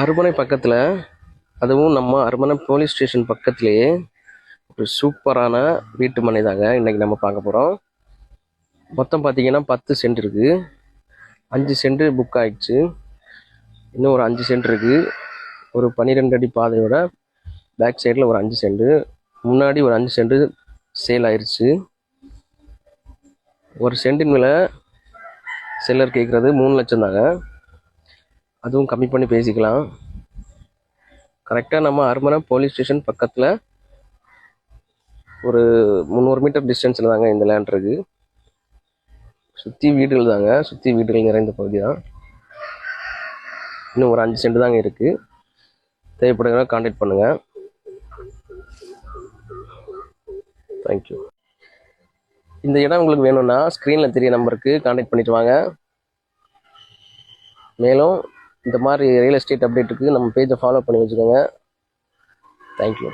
அருமனை பக்கத்தில் அதுவும் நம்ம அருமனை போலீஸ் ஸ்டேஷன் பக்கத்துலேயே ஒரு சூப்பரான வீட்டு மனை தாங்க இன்றைக்கி நம்ம பார்க்க போகிறோம் மொத்தம் பார்த்தீங்கன்னா பத்து சென்ட் இருக்குது அஞ்சு சென்ட் புக் ஆகிடுச்சு இன்னும் ஒரு அஞ்சு சென்ட் இருக்குது ஒரு பன்னிரெண்டு அடி பாதையோட பேக் சைடில் ஒரு அஞ்சு சென்ட். முன்னாடி ஒரு அஞ்சு சென்ட் சேல் ஆயிடுச்சு ஒரு சென்டின் விலை செல்லர் கேட்குறது மூணு லட்சம் தாங்க. அதுவும் கம்மி பண்ணி பேசிக்கலாம். கரெக்டாக நம்ம அருமனை போலீஸ் ஸ்டேஷன் பக்கத்தில் ஒரு முந்நூறு மீட்டர் டிஸ்டன்ஸில் தாங்க இந்த லேண்ட் இருக்கு. சுற்றி வீடுகள் தாங்க. சுற்றி வீடுகள் நிறைந்த பகுதி தான். இன்னும் ஒரு அஞ்சு சென்ட் தாங்க இருக்குது தேவைப்படுங்க காண்டாக்ட் பண்ணுங்கள் தேங்க்யூ இந்த இடம் உங்களுக்கு வேணும்னா ஸ்க்ரீனில் தெரிய நம்பருக்கு காண்டாக்ட் பண்ணிட்டு வாங்க. மேலும் இந்த மாதிரி ரியல் எஸ்டேட் அப்டேட்டுக்கு நம்ம பேஜை ஃபாலோ பண்ணி வச்சுக்கோங்க. தேங்க்யூ